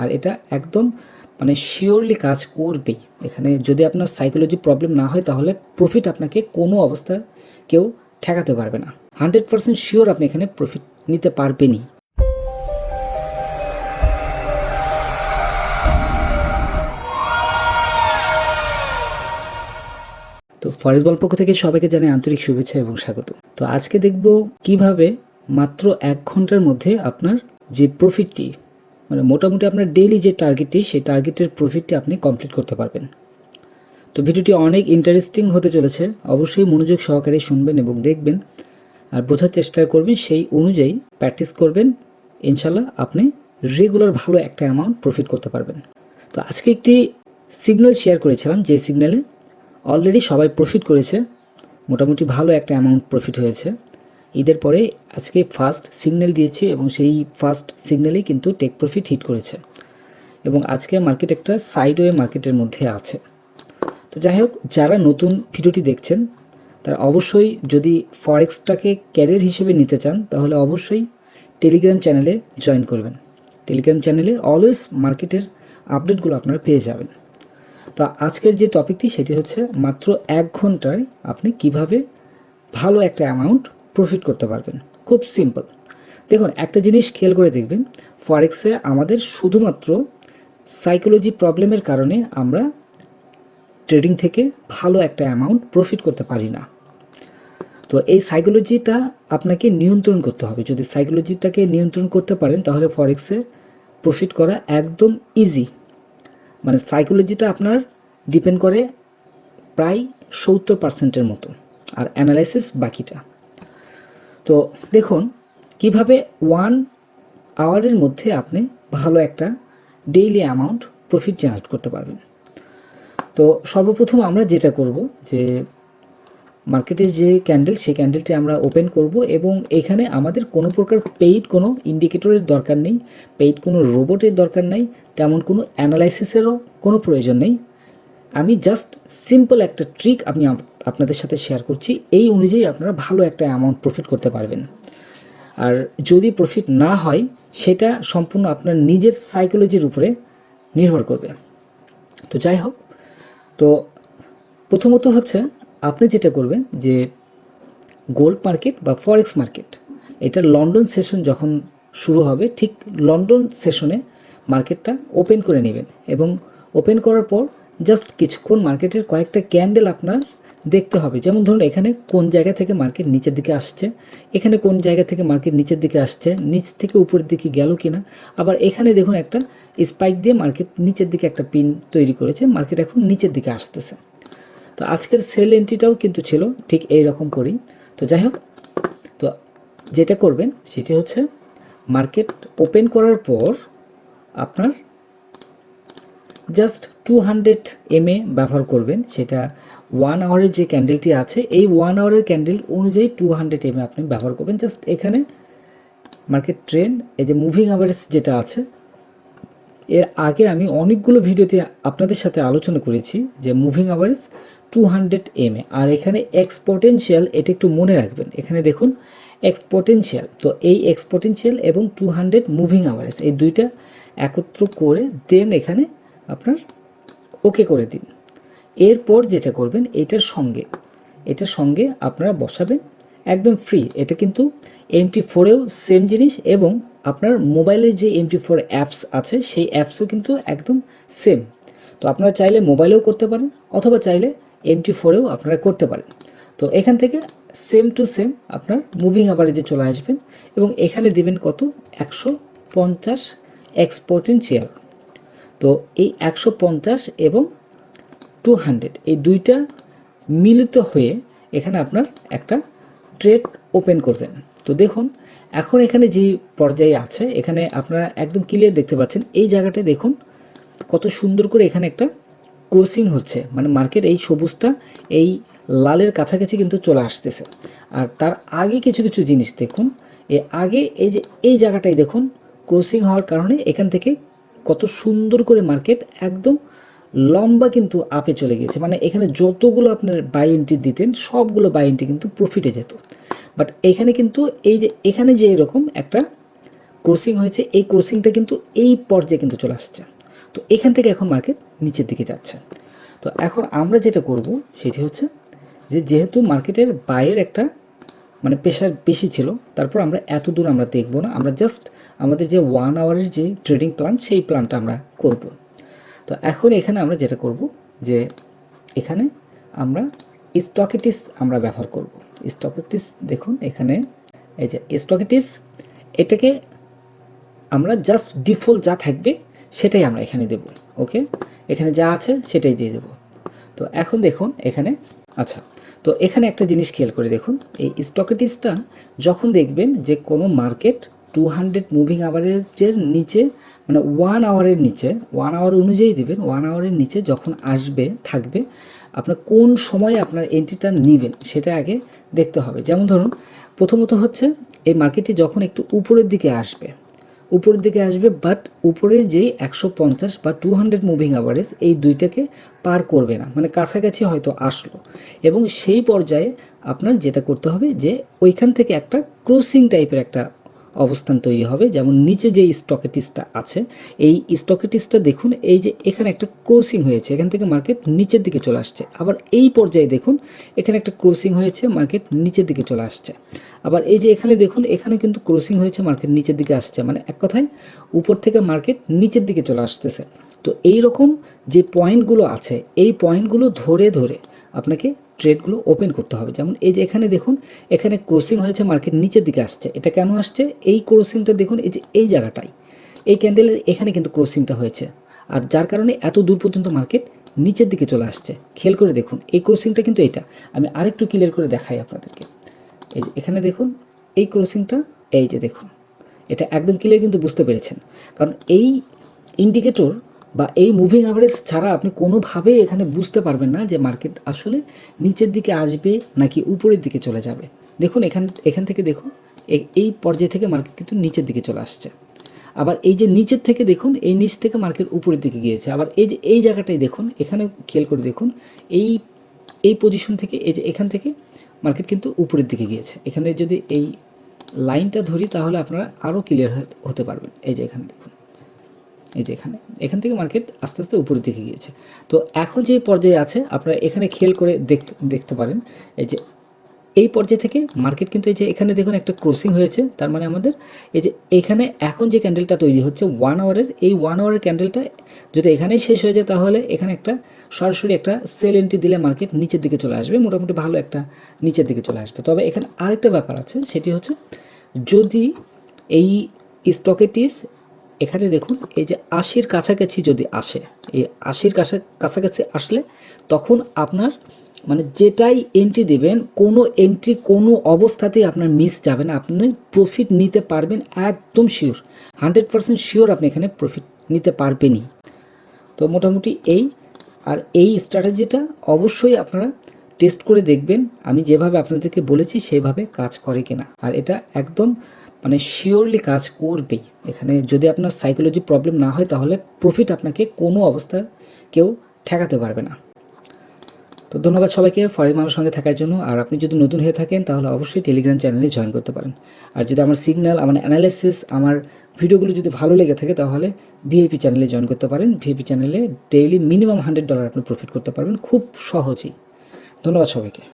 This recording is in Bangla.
আর এটা একদম মানে শিওরলি কাজ করবেই। এখানে যদি আপনার সাইকোলজি প্রবলেম না হয়, তাহলে প্রফিট আপনাকে কোনো অবস্থায় কেউ ঠেকাতে পারবে না। হান্ড্রেড পার্সেন্ট শিওর আপনি এখানে প্রফিট নিতে পারবেনই। তো ফরেস্ট বল পক্ষ থেকে সবাইকে জানাই আন্তরিক শুভেচ্ছা এবং স্বাগত। তো আজকে দেখব কীভাবে মাত্র এক ঘণ্টার মধ্যে আপনার যে প্রফিটটি মানে মোটামুটি আপনার ডেইলি যে টার্গেটটি সেই টার্গেটের প্রফিটটি আপনি কমপ্লিট করতে পারবেন। তো ভিডিওটি অনেক ইন্টারেস্টিং হতে চলেছে। অবশ্যই মনোযোগ সহকারে শুনবেন এবং দেখবেন। আর বোঝার চেষ্টা করবেন, সেই অনুযায়ী প্র্যাকটিস করবেন। ইনশাল্লাহ আপনি রেগুলার ভালো একটা অ্যামাউন্ট প্রফিট করতে পারবেন। তো আজকে একটি সিগন্যাল শেয়ার করেছিলাম, যে সিগন্যালে অলরেডি সবাই প্রফিট করেছে। মোটামুটি ভালো একটা অ্যামাউন্ট প্রফিট হয়েছে। ঈদের পরে আজকে ফার্স্ট সিগন্যাল দিয়েছে এবং সেই ফার্স্ট সিগন্যালেই কিন্তু টেক প্রফিট হিট করেছে। এবং আজকে মার্কেট একটা সাইডওয়ে মার্কেটের মধ্যে আছে। তো যাই হোক, যারা নতুন ভিডিওটি দেখছেন, তারা অবশ্যই যদি ফরেক্সটাকে ক্যারিয়ার হিসেবে নিতে চান, তাহলে অবশ্যই টেলিগ্রাম চ্যানেলে জয়েন করবেন। টেলিগ্রাম চ্যানেলে অলওয়েজ মার্কেটের আপডেটগুলো আপনারা পেয়ে যাবেন। তো আজকের যে টপিকটি সেটি হচ্ছে মাত্র এক ঘন্টায় আপনি কীভাবে ভালো একটা অ্যামাউন্ট প্রফিট করতে পারবেন। খুব সিম্পল দেখুন, একটা জিনিস খেয়াল করে দেখবেন ফরেক্সে আমাদের শুধুমাত্র সাইকোলজি প্রবলেমের কারণে আমরা ট্রেডিং থেকে ভালো একটা অ্যামাউন্ট প্রফিট করতে পারি না। তো এই সাইকোলজিটা আপনাকে নিয়ন্ত্রণ করতে হবে। যদি সাইকোলজিটাকে নিয়ন্ত্রণ করতে পারেন, তাহলে ফরেক্সে প্রফিট করা একদম ইজি মানে সাইকোলজিটা আপনার ডিপেন্ড করে প্রায় সত্তর পার্সেন্টের মতো। আর অ্যানালাইসিস বাকিটা। তো দেখুন, কীভাবে ওয়ান আওয়ারের মধ্যে আপনি ভালো একটা ডেইলি অ্যামাউন্ট প্রফিট জেনারেট করতে পারবেন। তো সর্বপ্রথম আমরা যেটা করব যে মার্কেটের যে ক্যান্ডেল সেই ক্যান্ডেলটি আমরা ওপেন করব এবং এখানে আমাদের কোনো প্রকার পেইড কোনো ইন্ডিকেটরের দরকার নেই পেইড কোনো রোবটের দরকার নেই, তেমন কোনো অ্যানালাইসিসেরও কোনো প্রয়োজন নেই। আমি জাস্ট সিম্পল একটা ট্রিক আমি আপ- আপনাদের সাথে শেয়ার করছি। এই অনুযায়ী আপনারা ভালো একটা অ্যামাউন্ট প্রফিট করতে পারবেন। আর যদি প্রফিট না হয়, সেটা সম্পূর্ণ আপনার নিজের সাইকোলজির উপরে নির্ভর করবে। তো যাই হোক, তো প্রথমত হচ্ছে আপনি যেটা করবেন যে গোল্ড মার্কেট বা ফরেক্স মার্কেট এটা লন্ডন সেশন যখন শুরু হবে, ঠিক লন্ডন সেশনে মার্কেটটা ওপেন করে নেবেন। এবং ওপেন করার পর জাস্ট কিছুক্ষণ মার্কেটের কয়েকটা ক্যান্ডেল আপনার দেখতে হবে। যেমন ধরুন, এখানে কোন জায়গা থেকে মার্কেট নিচের দিকে আসছে? এখানে কোন জায়গা থেকে মার্কেট নিচের দিকে আসছে? নিচ থেকে উপরের দিকে গেল কিনা? আবার এখানে দেখুন, একটা স্পাইক দিয়ে মার্কেট নিচের দিকে একটা পিন তৈরি করেছে। মার্কেট এখন নিচের দিকে আসতেছে। তো আজকের সেল এন্ট্রিটাও কিন্তু ছিল, ঠিক এই রকম করেই। তো যাই হোক, তো যেটা করবেন, সেটি হচ্ছে মার্কেট ওপেন করার পর আপনার জাস্ট টু হান্ড্রেড এমএ ব্যবহার করবেন, সেটা ওয়ান আওয়ারের যে ক্যান্ডেলটি আছে, এই ওয়ান আওয়ারের ক্যান্ডেল অনুযায়ী টু হান্ড্রেড এমএ আপনি ব্যবহার করবেন। জাস্ট এখানে মার্কেট ট্রেন্ড এই যে মুভিং অ্যাভারেজ যেটা আছে, এর আগে আমি অনেকগুলো ভিডিওতে আপনাদের সাথে আলোচনা করেছি যে moving average two hundred M আর এখানে এক্সপোটেনশিয়াল এটা একটু মনে রাখবেন। এখানে দেখুন এক্সপোটেনশিয়াল তো এই এক্সপোটেনশিয়াল এবং টু হান্ড্রেড মুভিং আওয়ারেজ এই দুইটা একত্র করে দেন এখানে আপনার ওকে করে দিন। এরপর যেটা করবেন, এটার সঙ্গে এটার সঙ্গে আপনারা বসাবেন, একদম ফ্রি এটা কিন্তু এমটি ফোরেও সেম জিনিস এবং আপনার মোবাইলের যে এমটি ফোর অ্যাপস আছে, সেই অ্যাপসও কিন্তু একদম সেম তো আপনারা চাইলে মোবাইলেও করতে পারেন, অথবা চাইলে এমটি ফোরেও আপনারা করতে পারেন। তো এখান থেকে সেম টু সেম আপনার মুভিং আভারেজে চলে আসবেন এবং এখানে দেবেন কত? একশো পঞ্চাশ এক্সপোটেন্সিয়াল তো এই একশো পঞ্চাশ এবং টু হান্ড্রেড এই দুইটা মিলিত হয়ে এখানে আপনার একটা ট্রেড ওপেন করবেন। তো দেখুন, এখন এখানে যে পর্যায়ে আছে, এখানে আপনারা একদম ক্লিয়ার দেখতে পাচ্ছেন, এই জায়গাটায় দেখুন কত সুন্দর করে এখানে একটা ক্রসিং হচ্ছে। মানে মার্কেট এই সবুজটা এই লালের কাছাকাছি কিন্তু চলে আসতেছে। আর তার আগে কিছু কিছু জিনিস দেখুন, এ আগে এই যে, এই জায়গাটাই দেখুন ক্রসিং হওয়ার কারণে এখান থেকে কত সুন্দর করে মার্কেট একদম লম্বা কিন্তু আপে চলে গেছে মানে এখানে যতগুলো আপনার বাই এন্ট্রি দিতেন, সবগুলো বাই এন্ট্রি কিন্তু প্রফিটে যেত। বাট এখানে কিন্তু এই যে, এখানে যে এরকম একটা ক্রসিং হয়েছে, এই ক্রসিংটা কিন্তু এই পর্যায়ে কিন্তু চলে আসছে। তো এখান থেকে এখন মার্কেট নিচের দিকে যাচ্ছে। তো এখন আমরা যেটা করব, সেটি হচ্ছে যে, যেহেতু মার্কেটের বাইরের একটা মানে প্রেশার বেশি ছিল, তারপর আমরা এত দূর আমরা দেখব না, আমরা জাস্ট আমাদের যে ওয়ান আওয়ারের যে ট্রেডিং প্ল্যান সেই প্ল্যানটা আমরা করব। তো এখন এখানে আমরা যেটা করব যে এখানে আমরা স্টকেটিস আমরা ব্যবহার করব। স্টকেটিস দেখুন এখানে, এই যে স্টকেটিস এটাকে আমরা জাস্ট ডিফল্ট যা থাকবে সেটাই আমরা এখানে দেব ওকে এখানে যা আছে সেটাই দিয়ে দেব। তো এখন দেখুন এখানে আচ্ছা তো এখানে একটা জিনিস খেয়াল করে দেখুন, এই স্টকেটিসটা যখন দেখবেন যে কোনো মার্কেট টু হান্ড্রেড মুভিং আওয়ারের নিচে মানে ওয়ান আওয়ারের নিচে ওয়ান আওয়ার অনুযায়ী দেবেন ওয়ান আওয়ারের নিচে যখন আসবে, থাকবে, আপনার কোন সময় আপনার এন্ট্রিটা নেবেন সেটা আগে দেখতে হবে। যেমন ধরুন, প্রথমত হচ্ছে এই মার্কেটটি যখন একটু উপরের দিকে আসবে উপরের দিকে আসবে বাট উপরের যেই একশো পঞ্চাশ বা টু হান্ড্রেড মুভিং অ্যাভারেজ এই দুইটাকে পার করবে না মানে কাছাকাছি হয়তো আসলো। এবং সেই পর্যায়ে আপনার যেটা করতে হবে যে ওইখান থেকে একটা ক্রসিং টাইপের একটা অবস্থান তৈরি হবে। যেমন নিচে যে স্টকেটিসটা আছে, এই স্টকেটিসটা দেখুন, এই যে এখানে একটা ক্রসিং হয়েছে, এখান থেকে মার্কেট নিচের দিকে চলে আসছে। আবার এই পর্যায়ে দেখুন, এখানে একটা ক্রসিং হয়েছে মার্কেট নিচের দিকে চলে আসছে। আবার এই যে এখানে দেখুন, এখানে কিন্তু ক্রসিং হয়েছে মার্কেট নিচের দিকে আসছে। মানে এক কথায়, উপর থেকে মার্কেট নিচের দিকে চলে আসতেছে। তো এই রকম যে পয়েন্টগুলো আছে, এই পয়েন্টগুলো ধরে ধরে আপনাকে ট্রেডগুলো ওপেন করতে হবে। যেমন এই যে এখানে দেখুন, এখানে ক্রসিং হয়েছে মার্কেট নিচের দিকে আসছে। এটা কেন আসছে? এই ক্রসিংটা দেখুন, এই যে এই জায়গাটায়, এই ক্যান্ডেলের এখানে কিন্তু ক্রসিংটা হয়েছে। আর যার কারণে এত দূর পর্যন্ত মার্কেট নিচের দিকে চলে আসছে। খেল করে দেখুন, এই ক্রসিংটা কিন্তু এটা। আমি আরেকটু ক্লিয়ার করে দেখাই আপনাদেরকে। এই যে এখানে দেখুন, এই ক্রসিংটা, এই যে দেখুন, এটা একদম ক্লিয়ার কিন্তু বুঝতে পেরেছেন। কারণ এই ইন্ডিকেটর বা এই মুভিং অ্যাভারেজ ছাড়া আপনি কোনোভাবেই এখানে বুঝতে পারবেন না যে মার্কেট আসলে নিচের দিকে আসবে নাকি উপরের দিকে চলে যাবে। দেখুন, এখান এখান থেকে দেখুন এই পর্যায় থেকে মার্কেট কিন্তু নিচের দিকে চলে আসছে। আবার এই যে নিচের থেকে দেখুন, এই নিচ থেকে মার্কেট উপরের দিকে গিয়েছে। আবার এই যে, এই জায়গাটায় দেখুন এখানে খেয়াল করে দেখুন, এই এই পজিশন থেকে, এই যে এখান থেকে মার্কেট কিন্তু উপরের দিকে গিয়েছে। এখানে যদি এই লাইনটা ধরি, তাহলে আপনারা আরও ক্লিয়ার হতে পারবেন। এই যে এখানে দেখুন। এই যে এখানে। এখান থেকে মার্কেট আস্তে আস্তে উপরের দিকে গিয়েছে। তো এখন যে পর্যায়ে আছে, আপনারা এখানে খেয়াল করে দেখ, দেখতে পারেন। এই যে এই পর্যায়ে থেকে মার্কেট কিন্তু এই যে এখানে দেখুন একটা ক্রসিং হয়েছে। তার মানে আমাদের এই যে এখানে এখন যে ক্যান্ডেলটা তৈরি হচ্ছে ওয়ান আওয়ারের এই ওয়ান আওয়ারের ক্যান্ডেলটা যদি এখানেই শেষ হয়ে যায় তাহলে এখানে একটা সরাসরি একটা সেল এন্ট্রি দিলে মার্কেট নিচের দিকে চলে আসবে। মোটামুটি ভালো একটা নিচের দিকে চলে আসবে। তবে এখানে আরেকটা ব্যাপার আছে, সেটি হচ্ছে যদি এই স্টকেটিস এখানে দেখুন, এই যে আশির কাছাকাছি যদি আসে, এই আশির কাছা, কাছাকাছি আসলে তখন আপনার মানে যেটাই এন্ট্রি দেবেন, কোনো এন্ট্রি কোনো অবস্থাতেই আপনার মিস যাবে না। আপনি প্রফিট নিতে পারবেন একদম শিওর হান্ড্রেড পার্সেন্ট শিওর আপনি এখানে প্রফিট নিতে পারবেনই। তো মোটামুটি এই, আর এই স্ট্র্যাটেজিটা অবশ্যই আপনারা টেস্ট করে দেখবেন। আমি যেভাবে আপনাদেরকে বলেছি, সেভাবে কাজ করে কিনা। আর এটা একদম মানে শিওরলি কাজ করবেই। এখানে যদি আপনার সাইকোলজি প্রবলেম না হয়, তাহলে প্রফিট আপনাকে কোনো অবস্থা কেউ ঠেকাতে পারবে না। তো ধন্যবাদ সবাইকে ফরেন মানুষ সঙ্গে থাকার জন্য। আর আপনি যদি নতুন হয়ে থাকেন, তাহলে অবশ্যই টেলিগ্রাম চ্যানেলে জয়েন করতে পারেন। আর যদি আমার সিগন্যাল আমার অ্যানালাইসিস আমার ভিডিওগুলো যদি ভালো লেগে থাকে, তাহলে ভিআইপি চ্যানেলে জয়েন করতে পারেন। ভিআইপি চ্যানেলে ডেইলি মিনিমাম হান্ড্রেড ডলার আপনি প্রফিট করতে পারবেন, খুব সহজেই। ধন্যবাদ সবাইকে।